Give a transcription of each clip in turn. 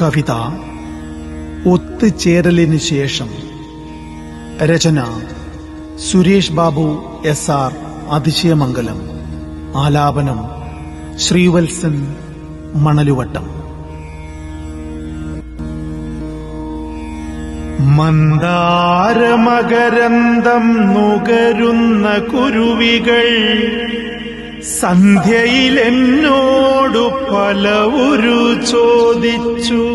കവിത ഒത്തുചേരലിന് ശേഷം രചന സുരേഷ് ബാബു എസ് ആർ അതിശയമംഗലം ആലാപനം ശ്രീവത്സൻ മണലുവട്ടം മന്ദാരമകരന്തം നുകരുന്ന കുരുവികൾ സന്ധ്യയിലെന്നോടു പലവുരു ചോദിച്ചു.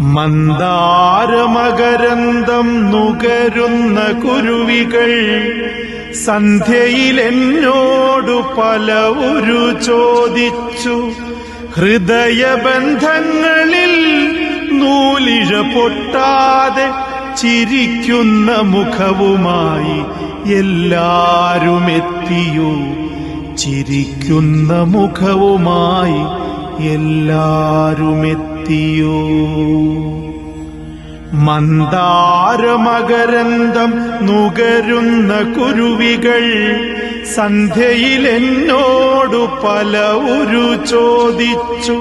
മന്ദാരമകരന്തം നുകരുന്ന കുരുവികൾ സന്ധ്യയിലെന്നോടു പലവുരു ചോദിച്ചു. ഹൃദയബന്ധങ്ങളിൽ നൂലിഴ പൊട്ടാതെ ചിരിക്കുന്ന മുഖവുമായി എല്ലാരും എത്തിയോ ചിരിക്കുന്ന മുഖവുമായി എല്ലാരും എത്തിയോ മന്ദാരമകരന്തം നുകരുന്ന കുരുവികൾ സന്ധ്യയിൽ എന്നോടു പല ഒരു ചോദിച്ചു.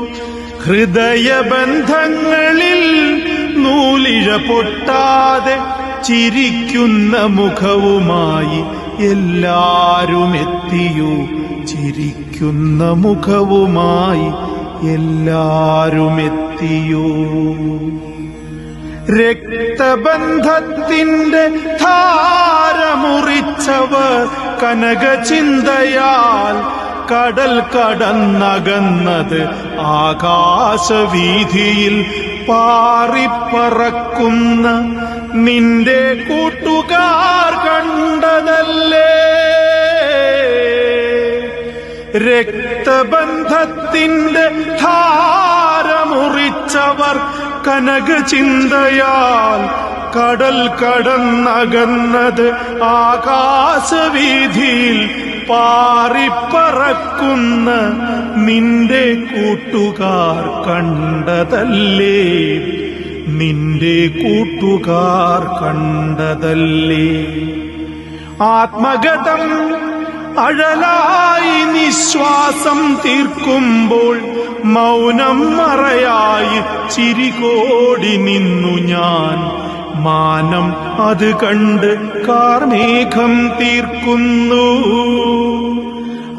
ഹൃദയബന്ധങ്ങളിൽ നൂലിഴ പൊട്ടാതെ ചിരിക്കുന്ന മുഖവുമായി എല്ലാരും എത്തിയോ ചിരിക്കുന്ന മുഖവുമായി എല്ലാരും എത്തിയോ രക്തബന്ധത്തിന്റെ ധാരമുറിച്ചവർ കനകചിന്തയാൽ കടൽ കടന്നകന്നത് ആകാശവീതിയിൽ പാറിപ്പറക്കുന്ന നിന്റെ കൂട്ടുകാർ കണ്ടതല്ലേ? രക്തബന്ധത്തിന്റെ ധാരമുറിച്ചവർ കനകചിന്തയാൽ കടൽ കടന്നകന്നത് ആകാശവീതിയിൽ പാറിപ്പറക്കുന്ന നിന്റെ കൂട്ടുകാർ കണ്ടതല്ലേ? നിന്റെ കൂട്ടുകാർ കണ്ടതല്ലേ? ആത്മഗതം അഴലായി നിശ്വാസം തീർക്കുമ്പോൾ മൗനം മറയായി ചിരികോടി നിന്നു ഞാൻ മാനം അത് കണ്ട് കാർമേഘം തീർക്കുന്നു.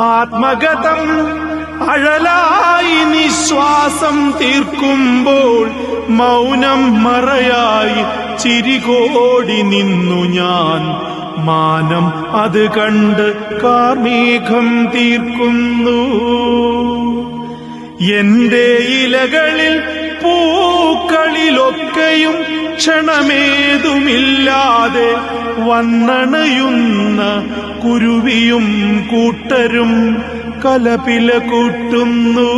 ആത്മഗതം അഴലായി നിശ്വാസം തീർക്കുമ്പോൾ മൗനം മറയായി ചിരികോടി നിന്നു ഞാൻ. മാനം അത് കണ്ട് കാർമേഘം തീർക്കുന്നു. എന്റെ ഇലകളിൽ പൂക്കളിലൊക്കെയും ക്ഷണമേതുമില്ലാതെ വന്നണയുന്ന കുരുവിയും കൂട്ടരും കലപില കൂട്ടുന്നു.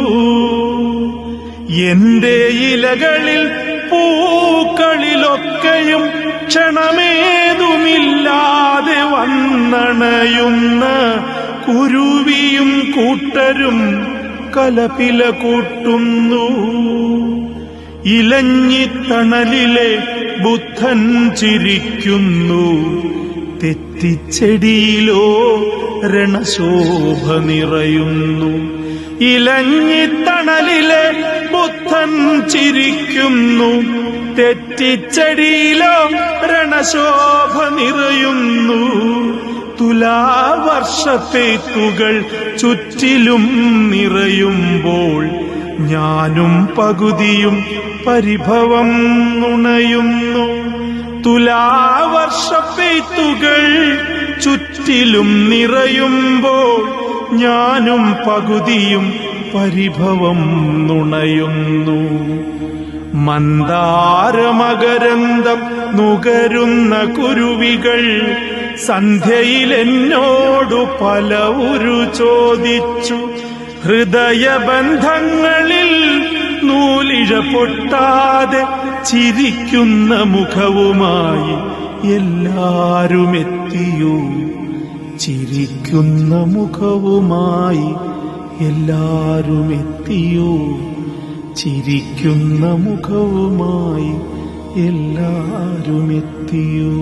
എന്റെ ഇലകളിൽ പൂക്കളിലൊക്കെയും ക്ഷണമേതുമില്ലാതെ വന്നണയുന്ന കുരുവിയും കൂട്ടരും കലപില കൂട്ടുന്നു. ഇലഞ്ഞിത്തണലിലെ ബുദ്ധൻ ചിരിക്കുന്നു. തെറ്റിച്ചെടിയിലോ രണശോഭ നിറയുന്നു. ഇലഞ്ഞിത്തണലിലെ ബുദ്ധൻ ചിരിക്കുന്നു. തെറ്റിച്ചെടിയിലോ രണശോഭ നിറയുന്നു. തുലാവർഷത്തേത്തുകൾ ചുറ്റിലും നിറയുമ്പോൾ ഞാനും പകുതിയും പരിഭവം നുണയുന്നു. തുലാവർഷപ്പെയ്ത്തുകൾ ചുറ്റിലും നിറയുമ്പോൾ ഞാനും പകുതിയും പരിഭവം നുണയുന്നു. മന്ദാരമകരന്തം നുകരുന്ന കുരുവികൾ സന്ധ്യയിലെന്നോടു പല ഒരു ചോദിച്ചു. ഹൃദയബന്ധങ്ങളിൽ നൂലിഴ പൊട്ടാതെ ചിരിക്കുന്ന മുഖവുമായി എല്ലാരും എത്തിയോ ചിരിക്കുന്ന മുഖവുമായി എല്ലാരും എത്തിയോ ചിരിക്കുന്ന മുഖവുമായി എല്ലാരും എത്തിയോ